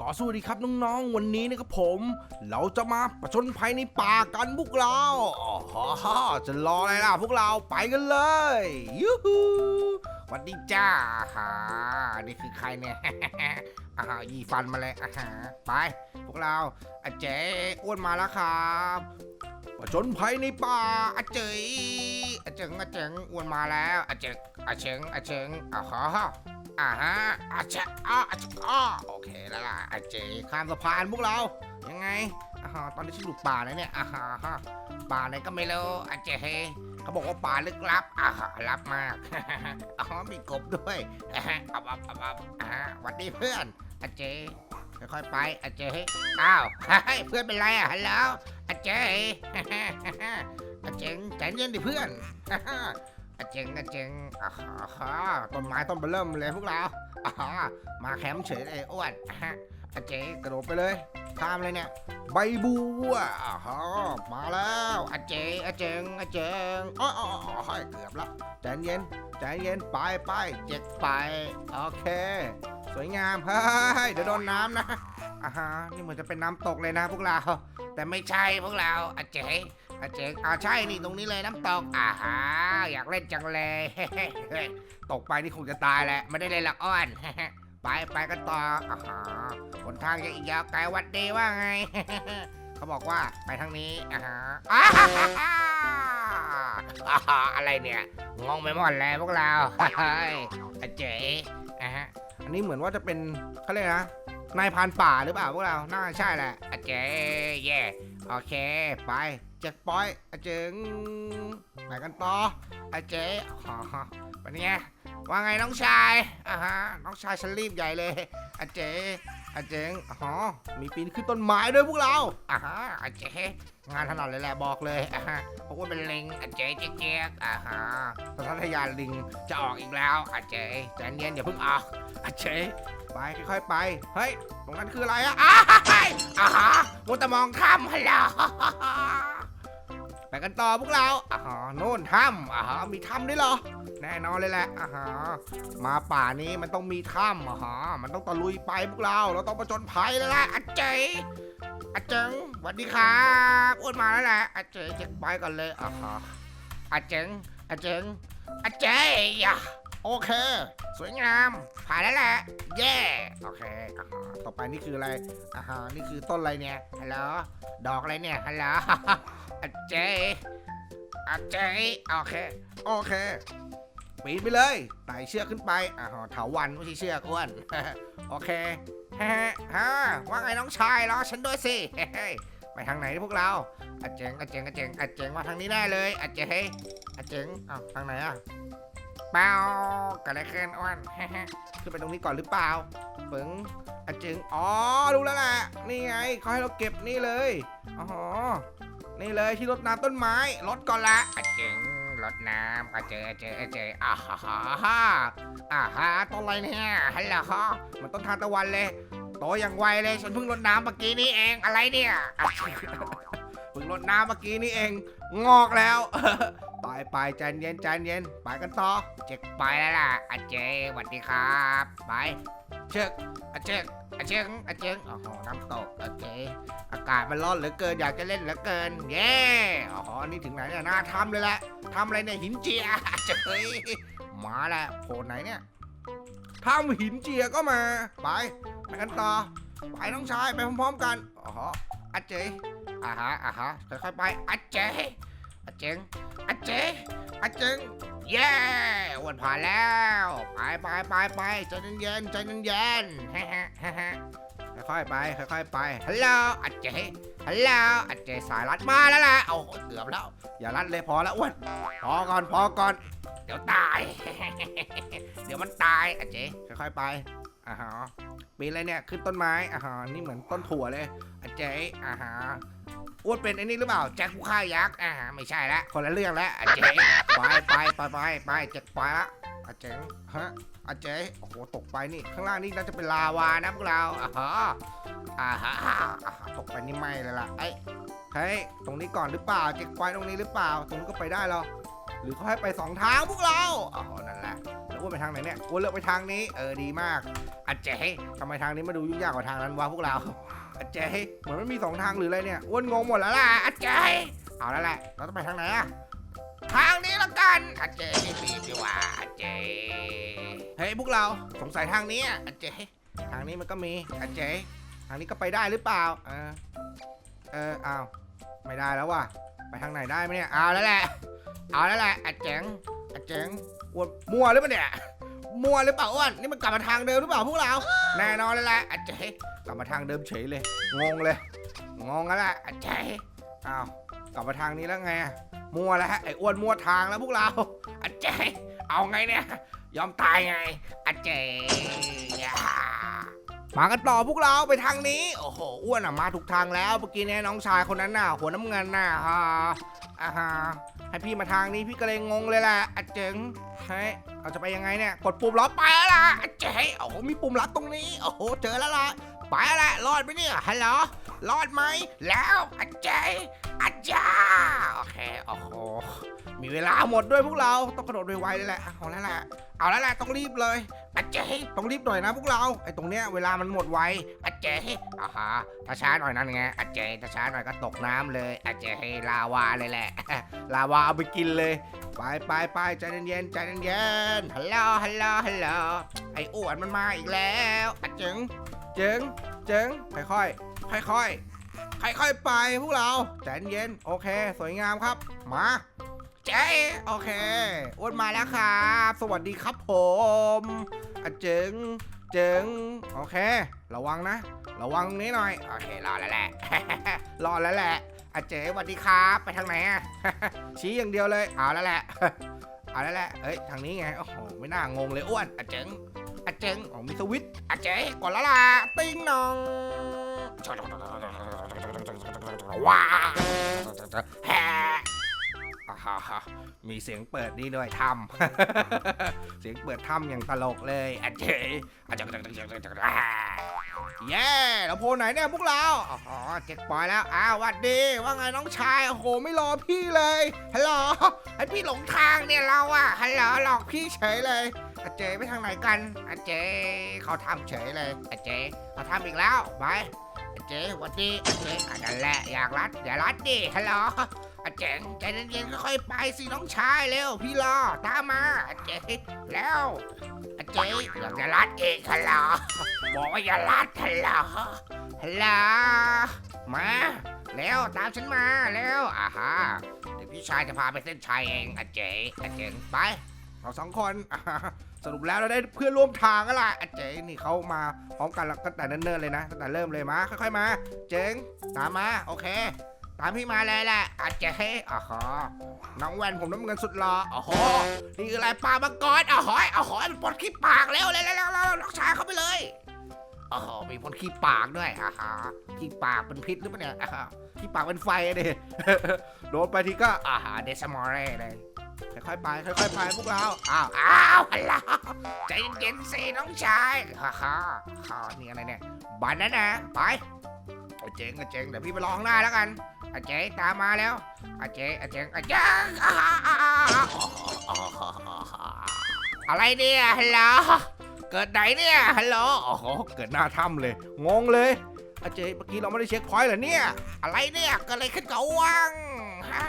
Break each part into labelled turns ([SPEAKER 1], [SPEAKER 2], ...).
[SPEAKER 1] ก็สวัสดีครับน้องๆ วันนี้นะครับผม เราจะมาประชนภัยในป่ากันพวกเราอ๋อฮ่าจะรออะไรล่ะพวกเราไปกันเลยยูฮูวัสดีจ้าฮ่านี่คือใครเนี่ยอ่ายีฟันมาเลยอ่าฮะไป พวกเราอาเจ๊อ้วนมาแล้วครับประชนภัยในป่าอาเจยอาเจิงอาเจิงอ้วนมาแล้วอาเจิงอาเจิงอาเจิงอ่าฮะ อ่าฮะอาจะอ้าอาจะอ้าโอเคแล้วล่ะอาเจข้ามสะพานพวกเรา ยังไงอ่าฮะตอนนี้ฉันอยู่ป่าไหนเนี่ยอ่าฮะฮะป่าไหนก็ไม่รู้อาเจเขาบอกว่าป่าลึกลับอ่าฮะลับมาก อ๋อมีกบด้วยอ่าฮะอับอับอับอับอ่าหวัดดีเพื่อนอาเจค่อยๆไปอาเจอ้าวเฮ้ยเพื่อนเป็นไรอะฮัลโหลอาเจอาเจงใจเย็นดิเพื่อน อาเจงอาเจงอ่าฮะต้นไม้ต้นเบอเริ่มเลยพวกเราอ่าฮะมาแคมป์เฉยเลยอ้วนอ่าฮะอาเจกระโดดไปเลยข้ามเลยเนี่ย ใบบัวอ่าฮะมาแล้วอเจอเจงอเจงอ๋ออ๋ออ๋อเกือบแล้วใจเย็นใจเย็นไปไปเจ็กไปโอเค สวยงามเฮ้ยเดี๋ยวโดนน้ำนะอ่าฮะนี่เหมือนจะเป็นน้ำตกเลยนะพวกเรา แต่ไม่ใช่พวกเราอเจ อาเจอ่าใช่นี่ตรงนี้เลยน้ำตกอ่าฮะอยากเล่นจังเลย ตกไปนี่คงจะตายแหละไม่ได้เล่นหลักอ้อน ไปไปกันต่ออ่าฮะหนทางยังอีกยาวไกลวัดดีว่าไง เขาบอกว่าไปทางนี้อ่าฮะอ่าฮ่าฮ่าฮ่าอ่าฮ่าอะไรเนี่ยงงไปหมดเลยพวกเราเฮ้ยอาเจอ่าฮะอันนี้เหมือนว่าจะเป็นเขาเรียกนะนายพานป่าหรือเปล่าพวกเรา น่าใช่แหละอาเจเย่ โอเค ไปเจ็กปอยอาเจงไปกันต่ออาเจอ๋อเป็นไงว่าไงน้องชายอ่าฮะน้องชายฉันรีบใหญ่เลยอาเจอาเจงอ๋อมีปีนขึ้นต้นไม้ด้วยพวกเราอ่าฮะอาเจงานถนัดเลยแหละบอกเลยอ่าฮะเพราะว่าเป็นลิงอาเจเจ๊เจ๊กอ่าฮะตอนทัศยาลิงจะออกอีกแล้วอาเจ๊ใจเย็นอย่าเพิ่งออกอาเจ๊ไปค่อยๆไปเฮ้ยตรงนั้นคืออะไรอะอ้าเฮ้ยอ่าฮะมัวแต่มองถ้ำฮัลโหลไปกันต่อพวกเราอ่าฮะโน่นถ้ำอ่าฮะมีถ้ำด้วยเหรอ แน่นอนเลยแหละอ่าฮะมาป่านี้มันต้องมีถ้ำอ่าฮะมันต้องตะลุยไปพวกเรา เราต้องประจนภัยแล้วแหละอาเจอาเจงสวัสดีครับอ้วนมาแล้วแหละอาเจิเจ็กไปก่อนเลยอ่าฮะอาเจงอาเจงอาเจย โอเค สวยงามผ่านแล้วแหละเย่โอเคอ่าฮะต่อไปนี่คืออะไรอ่าฮะนี่คือต้นอะไรเนี่ยฮัลโหลดอกอะไรเนี่ยฮัลโหล อาเจอาเจโอเคโอเคปีนไปเลยไต่เชือกขึ้นไปอ่าฮะเถาวันไม่ใช่เชือกอ้วน โอเคฮะฮะว่าไงน้องชายรอฉันด้วยสิเฮ้ยไปทางไหนพวกเราอาเจงอาเจงอาเจงอาเจงมาทางนี้ได้เลยอาเจงอาเจงอ้าวทางไหนอะ เปล่ากันอะไรขึ้นอ้วนฮะฮะขึ้นไปตรงนี้ก่อนหรือเปล่าปึงอาเจงอ๋อรู้แล้วแหละนี่ไงเขาให้เราเก็บนี่เลยอ๋อนี่เลยที่รดน้ำต้นไม้รดก่อนละอาเจงรดน้ำอาเจงอาเจงอาเจงอ่าฮ่าฮ่าฮ่าอ่าฮ่าต้นอะไรเนี่ยฮัลโหลมันต้นทานตะวันเลยโตอย่างไวเลยฉันเพิ่งรดน้ำเมื่อกี้นี้เองอะไรเนี่ยเพิ่งรดน้ำเมื่อกี้นี้เองงอกแล้ว ไปไปใจเย็นใจเย็นไปกันต่อเจ๊กไปแล้วล่ะอาเจสวัสดีครับไปเช็คอาเจกอาเจงอาเจงโอ้โหน้ำตกอาเจอากาศมันร้อนเหลือเกินอยากจะเล่นเหลือเกินเย้อ๋อนี่ถึงไหนเนี่ยน่าทำเลยแหละทำอะไรเนี่ยหินเจียเจ้ยมาแล้วโผล่ไหนเนี่ยทำหินเจียก็มาไปไปกันต่อไปน้องชายไปพร้อมๆกันอ๋ออาเจอ่าฮะอ่าฮะค่อยๆไปอาเจ อาเจงอาเจอาเจงเย้วันผ่านแล้ว ไปไปไปไปใจเย็นใจเย็นฮ่าฮ่าฮ่าค่อยๆไปค่อยๆไปฮัลโหลอาเจฮัลโหลอาเจสายรัดมาแล้วล่ะโอ้โหเกือบแล้ว อย่ารัดเลยพอแล้วอ้วนพอก่อนพอก่อน เดี๋ยวตาย เดี๋ยวมันตายอาเจค่อยๆไปอ่าฮะปีอะไรเนี่ยขึ้นต้นไม้อ่าฮะนี่เหมือนต้นถั่วเลยอาเจอ่าฮะ อ้วนเป็นไอ้นี่หรือเปล่าแจ็คผู้ฆ่ายักษ์อ่าไม่ใช่ละคนละเรื่องแล้วอาเจ๊ไปไปไปไปไปแจ็คไปละอาเจ๊ฮะอาเจ๊โอ้โหตกไปนี่ข้างล่างนี่น่าจะเป็นลาวานะพวกเราอ่าฮะอ่าฮะอ่าฮะตกไปนี่ไม่เลยล่ะไอ้ยเฮ้ยตรงนี้ก่อนหรือเปล่าแจ็คไปตรงนี้หรือเปล่า ตรงนี้นก็ไปได้เหรอหรือเขาให้ไปสองทางพวกเราอ๋อนั่นแหละแล้วอ้วนไปทางไหนเนี่ยอ้วนเลือกไปทางนี้เออดีมากอาเจ๊ทำไมทางนี้มาดูยุ่งยากกว่าทางนั้นวะพวกเรา อาเจเหมือนมันมีสองทางหรืออะไรเนี่ยอ้วนงงหมดแล้วล่ะอาเจเอาแล้วแหละเราต้องไปทางไหนอะทางนี้ละกันอาเจ๊รีบดีว่าอาเจเฮ้ยพวกเราสงสัยทางนี้อะอาเจทางนี้มันก็มีอาเจทางนี้ก็ไปได้หรือเปล่าเออเอออ้าวไม่ได้แล้วว่ะไปทางไหนได้ไหมเนี่ยเอาแล้วแหละเอาแล้วแหละอาเจ๋งอาเจ๋งอ้วนมั่วหรือเปล่าเนี่ย มัวหรือเปล่าอ้วนนี่มันกลับมาทางเดิมหรือเปล่าพวกเรา แน่นอนเลยแหละอาเจ๋งกลับมาทางเดิมเฉยเลย งงเลย งงแล้วแหละอาเจ๋งอ้าวกลับมาทางนี้แล้วไงมัวแล้วฮะไอ้อ้วนมัวทางแล้วพวกเราอาเจ๋งเอาไงเนี่ย ยอมตายไงอาเจ๋งมากันต่อพวกเราไปทางนี้ โอ้โหอ้วนอะมาถูกทางแล้วเมื่อกี้เนี่ยน้องชายคนนั้นน่ะหัวน้ำเงินน่ะฮะอ่าฮะ ให้พี่มาทางนี้พี่ก็เลยงงเลยแหละอะเจ๋งเฮ้ยเราจะไปยังไงเนี่ย กดปุ่มล็อกไปแล้วล่ะอะเจ๋งโอ้โหมีปุ่มล็อกตรงนี้ โอ้โห เจอแล้วล่ะ ไปแล้วล่ะรอดไหมเนี่ยฮัลโหลรอดไหม แล้วอาเจ๋งอาจารย์โอเคโอ้โหมีเวลาหมดด้วยพวกเราต้องกระโดดไวๆเลยแหละเอาแล้วแหละเอาแล้วแหละต้องรีบเลยอาเจ๋งต้องรีบหน่อยนะพวกเราไอ้ตรงเนี้ยเวลามันหมดไวอาเจ๋งอ่าฮะถ้าช้าหน่อยนั่นไงอาเจ๋งถ้าช้าหน่อยก็ตกน้ำเลยอาเจ๋งลาวาเลยแหละ ลาวาเอาไปกินเลยไปไปไปใจเย็นๆใจเย็นๆฮัลโหลฮัลโหลฮัลโหลไอ้อ้วนมันมาอีกแล้วอะเจ๋ง เจ๋งเจ๋งค่อยๆค่อยๆค่อยๆไปพวกเราใจเย็นโอเค สวยงามครับ มาเจ๊โอเคอ้วนมาแล้วครับ สวัสดีครับผมอะเจ๋งเจ๋งโอเค ระวังนะ ระวังนี้หน่อย โอเค รอแล้วแหละ รอแล้วแหละอะเจ๋สวัสดีครับ ไปทางไหนอะชี้อย่างเดียวเลย เอาแล้วแหละ เอาแล้วแหละเอ้ย ทางนี้ไง โอ้โห ไม่น่างงเลยอ้วนอะเจ๋ง อะเจ๋งอ๋อมีสวิตช์อะเจ๋กดแล้วล่ะติ้งนองว้าวแฮอ่าฮะฮะมีเสียงเปิดนี่ด้วยถ้ำเสียงเปิดถ้ำอย่างตลกเลยอะเจ๋อะเจ๋เย้แล้วโพลไหนเนี่ยพวกเราอ๋อเจ็กปอยแล้วอ้าวหวัดดีว่าไงน้องชายโอ้โหไม่รอพี่เลยฮัลโหลไอพี่หลงทางเนี่ยเราอะฮัลโหลหลอกพี่เฉยเลย อาเจไปทางไหนกันอาเจเขาทำเฉยเลยอาเจเขาทำอีกแล้วไปอาเจหวัดดีอาเจอันนั้นแหละอยากรัดอย่ารัดดิฮัลโหลอาเจใจเย็นๆค่อยๆไปสิน้องชายเร็วพี่รอตามมาอาเจแล้วอาเจอยากจะรัดเองฮัลโหลบอกว่าอย่ารัดฮัลโหลฮัลโหลมาเร็วตามฉันมาเร็วอ่าฮะเดี๋ยวพี่ชายจะพาไปเส้นชัยเองอาเจอาเจไปเราสองคนอ่า สรุปแล้วเราได้เพื่อนร่วมทางก็ล่ะเจ๋นี่เขามาพร้อมกันแล้วก็แต่เนิ่นๆเลยนะตั้งแต่เริ่มเลยมาค่อยๆมา เจ๋งตามมาโอเค ตามพี่มาเลยแหละอาเจ๋อ๋อฮะน้องแวนผมน้ำเงินสุดหล่อโอ้โหนี่คืออะไรปลามังกรอ๋อหอยอ๋อหอยมันปลดขี้ปากแล้วเลยแล้วแล้วน้องชายเข้าไปเลยอ้โหมีพ่นขี้ปากด้วยอ่าฮะขี้ปากเป็นพิษหรือเปล่าเนี่ยอ่าฮะขี้ปากเป็นไฟอะดิโดนไปทีก็อาหารเดซมอร์เร่เลย ค่อยๆไปค่อยๆไปพวกเรา อ้าว อ้าวฮัลโหลใจเย็นๆสิน้องชายฮ่าฮ่าฮ่านี่อะไรเนี่ยบานนั้นนะไปอาเจงอาเจงเดี๋ยวพี่ไปรอข้างหน้าแล้วกันอาเจงตามมาแล้วอาเจงอาเจงอาเจงอะไรเนี่ยฮัลโหลเกิดไหนเนี่ยฮัลโหลโอ้โหเกิดหน้าถ้ำเลยงงเลยอาเจเมื่อกี้เราไม่ได้เช็คพอยต์เหรอเนี่ย อะไรเนี่ยเกิดอะไรขึ้นกับวังฮ่า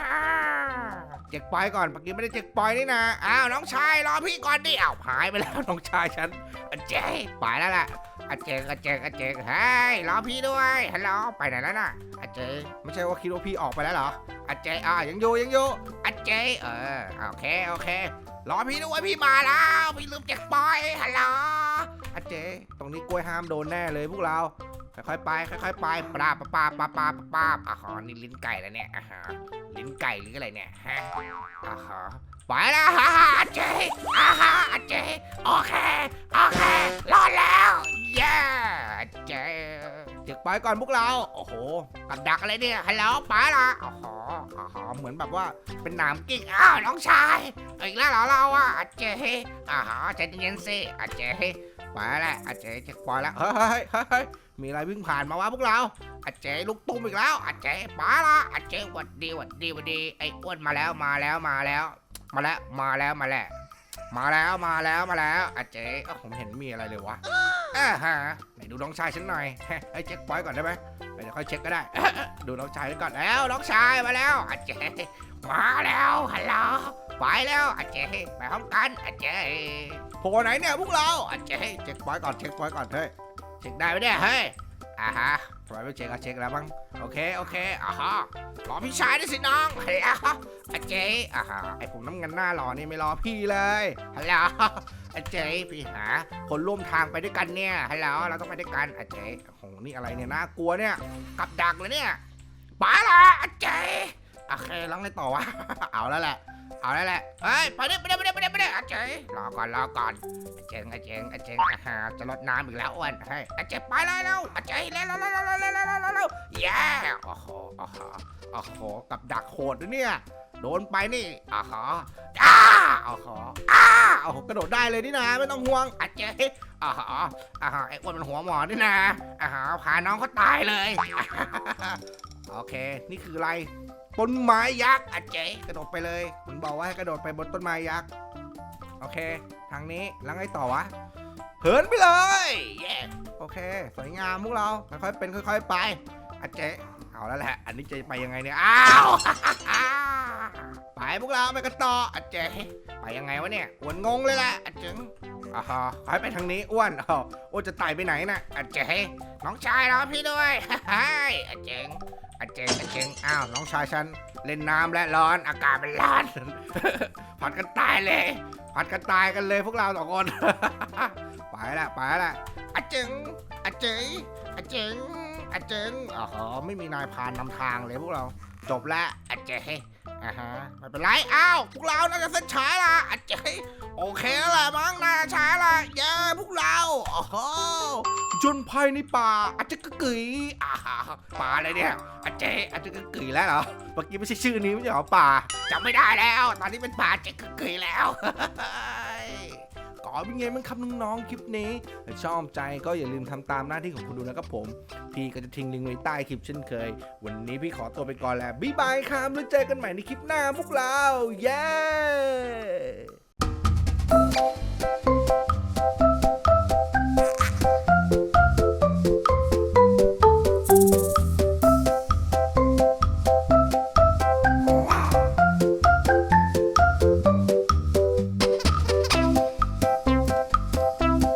[SPEAKER 1] เจ็กปอยก่อนเมื่อกี้ไม่ได้เจ็กปอยนี่นะอ้าวน้องชายรอพี่ก่อนดิอ้าวหายไปแล้วน้องชายฉันเจไปแล้วล่ะ อาเจงอาเจงอาเจงเฮ้ยรอพี่ด้วยฮัลโหลไปไหนแล้วน่ะอาเจงไม่ใช่ว่าคิดว่าพี่ออกไปแล้วเหรออาเจงอ่ายังอยู่ยังอยู่อาเจงเออโอเคโอเครอพี่ด้วยพี่มาแล้วพี่ลืมเจ็กปอยฮัลโหลอาเจงตรงนี้กล้วยห้ามโดนแน่เลยพวกเราค่อยๆไปค่อยๆไปปลาปลาปลาปลาปลาปลาอะฮะนี่ลิ้นไก่แล้วเนี่ยอะฮะลิ้นไก่หรืออะไรเนี่ยฮะอะฮะ ไปแล้วฮ่าฮ่าเจ๊อะฮะเจ๊โอเค โอเค รอดแล้ว เย้เจ๊เจ็กไปก่อนพวกเรา โอ้โหกับดักอะไรเนี่ยฮัลโหลไปละอ๋ออ๋อเหมือนแบบว่าเป็นหนามกิ่งอ้าว น้องชาย อีกแล้วเหรอเราอะเจ๊อะฮะใจเย็นสิอะเจ๊ไปแล้วอะเจ๊จ็กปอยแล้ว เฮ้ยเฮ้ยเฮ้เฮ้มีอะไรวิ่งผ่านมาวะพวกเราอาเจลูกตุ้มอีกแล้วอาเจป้าละอาเจวัดดีวัดดีวัดดี ไอ้อ้วนมาแล้วมาแล้วมาแล้ว มาแล้วมาแล้วมาแล้วมาแล้วมาแล้วมาแล้วอาเจ๊เอ้าผมเห็นมีอะไรเลยวะอ่าฮะไหนดูน้องชายฉันหน่อยไอ้เช็คพอยก่อนได้ไหมเดี๋ยวค่อยเช็คก็ได้ ดูน้องชายก่อนแล้วน้องชายมาแล้วอาเจ๊มาแล้วฮัลโหลไปแล้วอาเจ๊ไปพร้อมกันอาเจ๊โผล่ไหนเนี่ยพวกเราอาเจ๊เช็คพอยก่อนเช็คพอยก่อนเฮ้ยเช็คได้ไหมเนี่ยเฮ้ย อ่าฮะทำไมไม่เช็คอะเช็คแล้วบ้างโอเคโอเคอ่าฮะรอพี่ชายด้วยสิน้องเฮ้ยอะฮะอาเจ๊อ่าฮะไอผมน้ำเงินหน้าหล่อนี่ไม่รอพี่เลยฮัลโหลอาเจ๊พี่หาคนร่วมทางไปด้วยกันเนี่ยฮัลโหลเราต้องไปด้วยกันอาเจ๊โอ้โหนี่อะไรเนี่ยน่ากลัวเนี่ยกับดักเลยเนี่ยไปละอาเจ๊โอเคแล้องไงต่อวะเอาแล้วแหละ เอาแล้วแหละเฮ้ยไปดิไปดิไปดิไปดิไปดิอาเจ๊รอก่อนรอก่อนอาเจ๊งอาเจ๊งอาเจ๊งอาหาจะลดน้ำอีกแล้วอ้วนเฮ้ยอาเจ๊ไปเลยเร็วอาเจ๊เร็วเร็วเร็วเร็วเร็วเร็วเร็วเร็วเร็วแย่โอ้โหโอ้โหโอ้โหกับดักโหดนะเนี่ยโดนไปนี่อ่าฮะอ้าโอ้โหอ้าโอ้โหกระโดดได้เลยนี่นะ ไม่ต้องห่วงอาเจ๊อ่าฮะอ่าฮะไอ้อ้วนมันหัวหมอนี่นะอ่าฮะพาน้องเขาตายเลย โอเค นี่คืออะไร ต้นไม้ยักษ์อะเจ๊กระโดดไปเลยผมบอกว่าให้กระโดดไปบนต้นไม้ยักษ์โอเค ทางนี้แล้วไงต่อวะเหินไปเลยเย้โอเค สวยงามพวกเราค่อยๆเป็นค่อย ๆ ไปอะเจ๊เอาแล้วแหละ อันนี้จะไปยังไงเนี่ยอ้าว ไปพวกเราไปกันต่ออะเจไปยังไงวะเนี่ยอ้วนงงเลยแหละอะเจ๊งอ่าฮะให้ไปทางนี้อ้วนอ้าวอ้จะไต่ไปไหนน่ะอะเจน้องชายรอพี่ด้วยเฮ้ยอะเจงอาเจงอาเจงอ้าวน้องชายฉันเล่นน้ำและร้อนอากาศมันร้อนผัดกันตายเลยผัดกันตายกันเลยพวกเราสองคนไปละไปละอาเจงอาเจงอาเจงอาเจงอ๋อไม่มีนายพานนำทางเลยพวกเรา จบแล้วอาเจอ่าฮะไม่เป็นไรอ้าวพวกเราน่าจะเส้นฉายละอาเจโอเคแล้วล่ะมั้งนาจะฉายละเย้พวกเราโอ้โหจนภายในป่าอาจจะกระกึ๋ยอ่าป่าอะไรเนี่ยอาเจอาจจะกระกึ๋ยแล้วเหรอเมื่อกี้ไม่ใช่ชื่อนี้ไม่ใช่เหรอป่าจำไม่ได้แล้ว ตอนนี้เป็นป่าอาจจะกระกึ๋ยแล้ว ก่อเป็นไงมันครับน้องๆคลิปนี้ถ้าชอบใจก็อย่าลืมทำตามหน้าที่ของคุณดูนะครับผม พี่ก็จะทิ้งลิงก์ไว้ใต้คลิปเช่นเคย วันนี้พี่ขอตัวไปก่อนแล้วบ๊ายบายครับแล้วเจอกันใหม่ในคลิปหน้าพวกเรา เย้